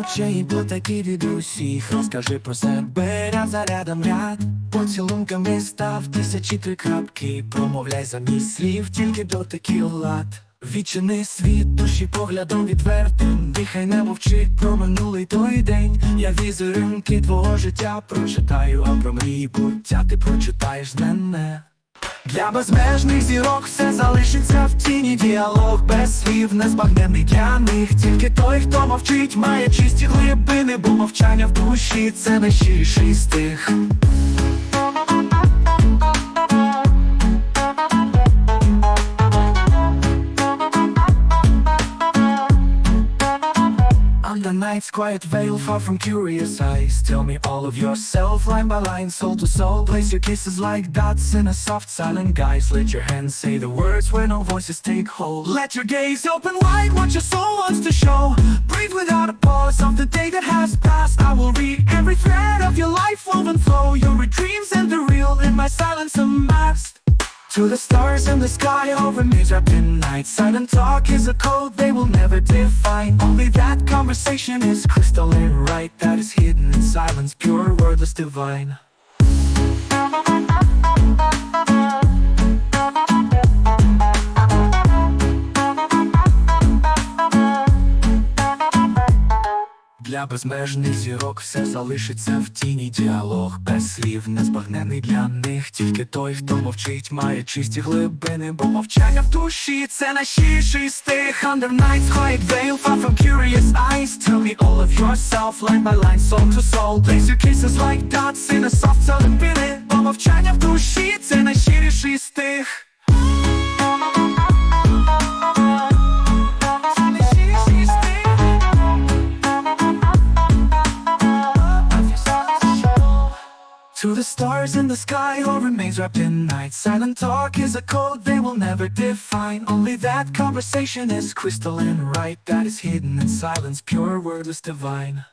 очей, бо такі від усіх. Розкажи про себе ряд за рядом ряд. Поцілунками став тисячі три крапки. Промовляй замість слів, тільки дотики лад. Відчини світ душі поглядом відвертим. Дихай не мовчи про минулий той день. Я візеринки твого життя прочитаю, а про мрії буття ти прочитаєш мене для безмежних зірок все залишиться в тіні Діалог без слів, незбагненний для них Тільки той, хто мовчить, має чисті глибини, бо мовчання в душі це найщиріший стих. Night's quiet veil, far from curious eyes. Tell me all of yourself, line by line, soul to soul. Place your kisses like dots in a soft, silent guise. Let your hands say the words where no voices take hold. Let your gaze open wide, what your soul wants to show. Breathe without a pause of the day that has passed to the stars in the sky over me in night. Silent talk is a code they will never define. Only that conversation is crystalline right. That is hidden in silence, pure, wordless, divine Для безмежних зірок. Все залишиться в тіні. Діалог без слів, незбагнений для них. Тільки той, хто мовчить, має чисті глибини Бо мовчання в душі це найщиріший стих Under night's quiet veil, far from curious eyes. Tell me all of yourself, line by line, soul to soul. Place your kisses like dots in a soft southern billet Бо мовчання в душі To the stars in the sky, all remains wrapped in night. Silent talk is a code they will never define. Only that conversation is crystalline right. That is hidden in silence, pure, wordless, divine.